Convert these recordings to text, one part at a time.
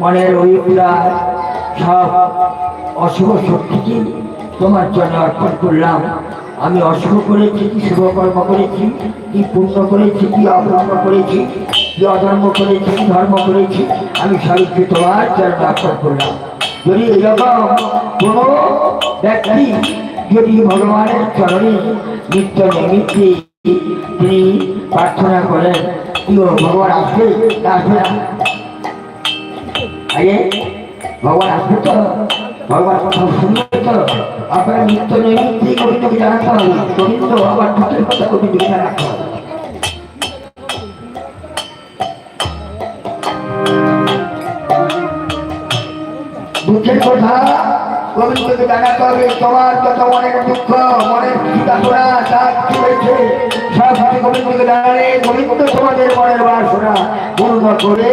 মনের ওইগুলা সব অশুভ শক্তিকে তোমার জন্য অর্পণ করলাম। আমি অশুভ করেছি, কি শুভ কর্ম করেছি, কি পুণ্য করেছি, কি অপূর্ণ করেছি, কি অধর্ম করেছি, কি ধর্ম করেছি, আমি সবাইকে তোমার জন্য অর্পণ করলাম। যদি এরকম কোনো ব্যক্তি যদি ভগবানের চরণে নিত্য নৈমিত্তে তিনি প্রার্থনা করেন, কি ভগবান আসবে? আসবে না। আগে ভগবান আসবে তো ভগবান কথা শুনবে তো আপনার নিত্য নৈমিত্তে গোবিন্দকে জানাতে হবে গোবিন্দ আবার ঠাকুর কথা গোবিন্দকে জানাতে হবে দুঃখের কথা গোবিন্দকে জানাতে হবে। তোমার যত মনের দুঃখ মনের চিন্তাধরা যা কিছু হয়েছে? সব গোবিন্দকে জানালে গোবিন্দ তোমাদের মনের বাসনা পূর্ণ করে।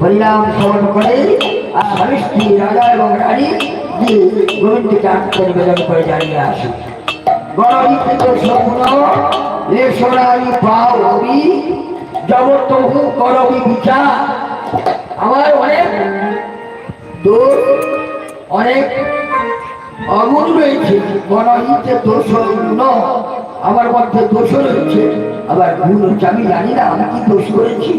হরিনাম শ্রবণ করে স্বামী স্ত্রী রাজা এবং রানী দিয়ে গোবিন্দকে নিবেদন করে জানিয়ে আসে। গণবিকৃত স্বপ্ন লেশনারি পাওবি জগতহু করবি বিচার আমার অনেক দোষ, অনেক অগুণ রয়েছে। গণহিতে দোষ গুণ আমার মধ্যে দোষ রয়েছে। আবার গুণ হচ্ছে, আমি জানি না, আমি কি দোষ করেছি?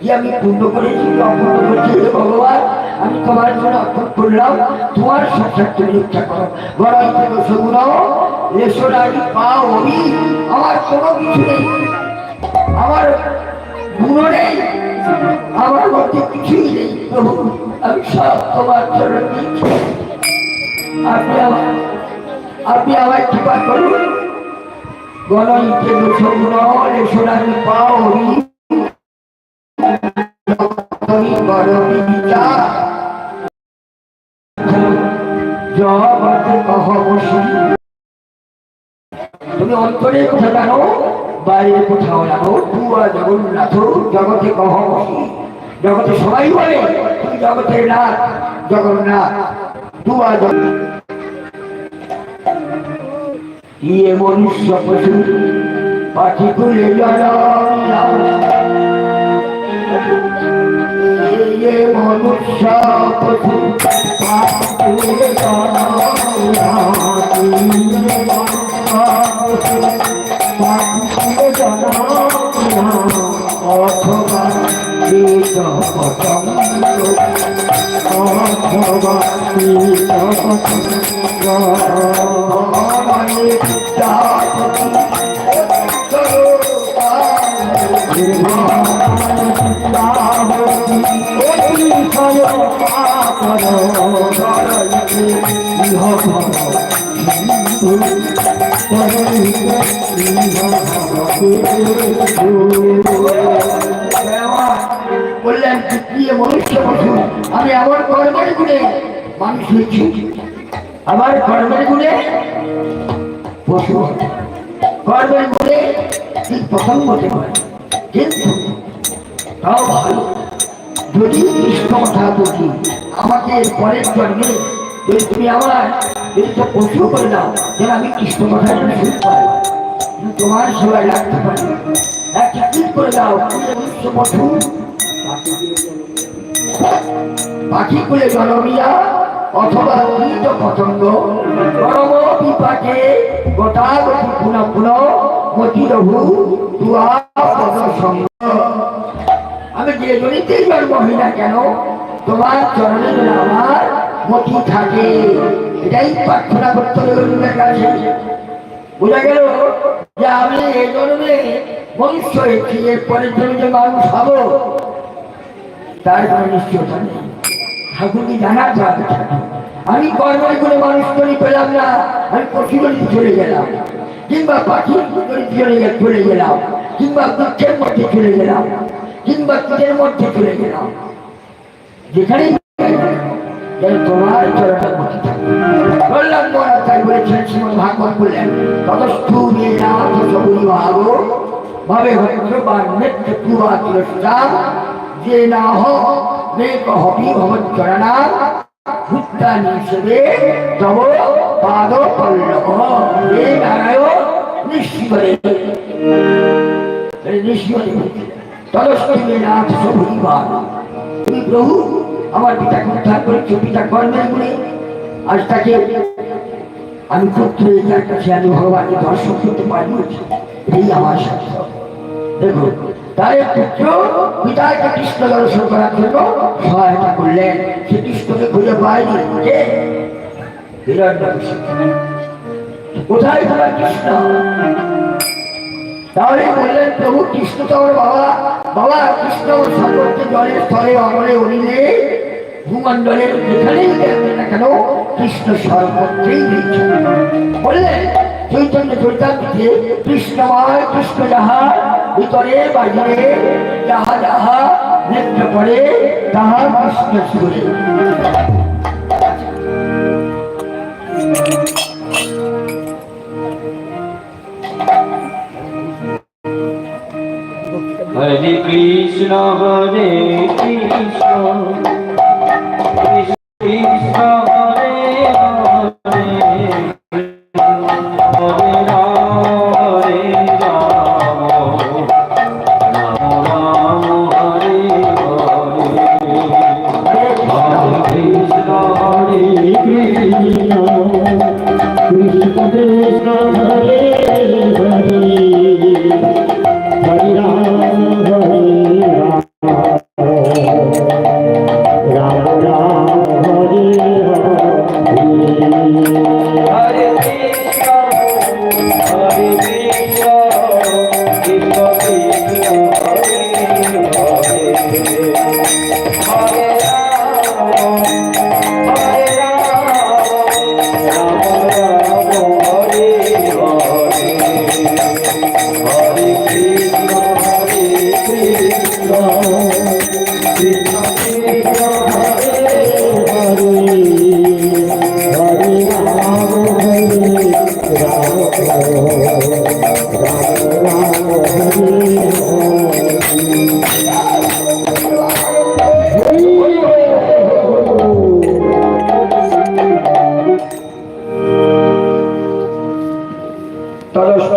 কি আমি পূর্ণ করেছি অপূর্ণ করেছি ভগবান, আমি তোমার জন্য অর্পণ করলাম। তোমার সাক্ষাৎ রক্ষা করো। গণহিতে দোষ গুণ রেশনারি পাও আমি। আমার কোনো কিছু নেই। আমার গুণ নেই। আমার মধ্যে কিছুই নেই। প্রভু, আমি সব তোমার জন্য আপনি আমার আপনি আমার কৃপা করুন। গণ ইচ্ছে গণিতে দুঃখগুণ রেশনারি পাও আমি। করবি বিচার জগতে কহ বসি তুমি অন্তরে কথা জানো, বাইরে কোথাও জানো তুয়া জগন্নাথ, জগতে কহ বসি জগতে সবাই বলে, তুমি জগন্নাথ তুয়া জগৎ ইয়ে মনুষ্য পশু, পাখি ইয়ে পশু পাখি কুলে অথবা বেদ পতঙ্গ অথবা বেদ বললেন প্রিয় মনুষ্য পশু আমি আমার কর্মের গুণে মানুষ হয়েছি আমার কর্মের গুণে পশু। কর্মের গুণে প্রথম হতে পারে কিন্তু তাও ভালো যদি কৃষ্ণ কথা বুঝি আমাকে পরের জন্মে তুমি আমার পশু করে দাও, যেন আমি কৃষ্ণ কথা পাই তোমার লাগতে পারি। করে দাও পশু পাখি জনমিয়া, অথবা পতঙ্গ। বিপাকে গোটা গতি পুনঃ পুনঃ আমি যে জনিতেই জন্ম হই না কেন, তোমার চরণে যেন আমার থাকে। এটাই প্রার্থনা করতে হবে গুরুদের কাছে। বোঝা গেল? যে আমি এই জন্মে মনুষ্য হয়েছি এর পরের জন্য যে মানুষ হব। তার কোনো নিশ্চয়তা নেই। ঠাকুরকে জানার যাবে আমি কর্মের করে মানুষ তৈরি পেলাম না। আমি পশুগলিতে চলে গেলাম। কিংবা গলিতে চলে চলে গেলাম। কিংবা বৃক্ষের মধ্যে চলে গেলাম। কিংবা তীরের মধ্যে চলে গেলাম। যেখানেই যেন তোমার চরণে বসে থাকি। বললাম মহারাজ তাই বলেছেন শ্রীমদ ভাগবত বললেন ততস্থু মেনাথ সবুরি ভাগ, ভাবে ভদ্র বা নেত্র পুরা তিরস্কার যে না প্রভু আমার পিতাকে উদ্ধার করেছ পিতা কর্মের গুণে আজ তাকে আমি পুত্র তার কাছে আমি ভগবানকে দর্শন করতে পারি এই আমার সাধ্য। দেখো, তার পুত্র পিতাকে কৃষ্ণ দর্শন করার জন্য সহায়তা করলেন। সে কৃষ্ণকে খুঁজে পায়নি। হিরণ্যকশিপু। কোথায় তোমার কৃষ্ণ? তাহলে বললেন, প্রভু কৃষ্ণ তো বাবা বাবা কৃষ্ণ আমার সাগরকে জলের স্থলে অমলে অনিলে ভূমণ্ডলের যেখানেই দেখবে না কেন, কৃষ্ণ সর্বত্রেই রয়েছে বললেন, চৈতন্য চৈতান্তে কৃষ্ণময় কৃষ্ণ যাহা ভিতরে বাহিরে যাহা যাহা নেত্র করে তাহা কৃষ্ণ সুরে কৃষ্ণ হরে কৃষ্ণ।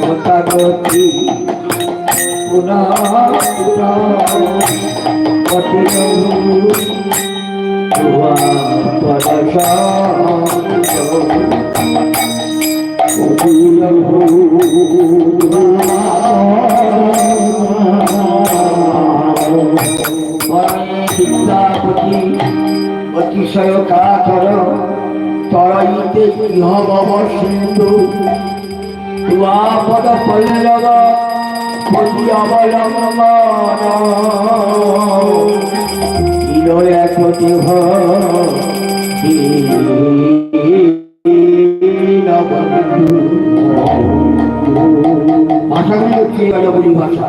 মোটামুটি অতিশয় কাতর তরাইতে গৃহ ভব সিন্ধু হিরয় একটি ভাষাগুলি হচ্ছে ভাষা।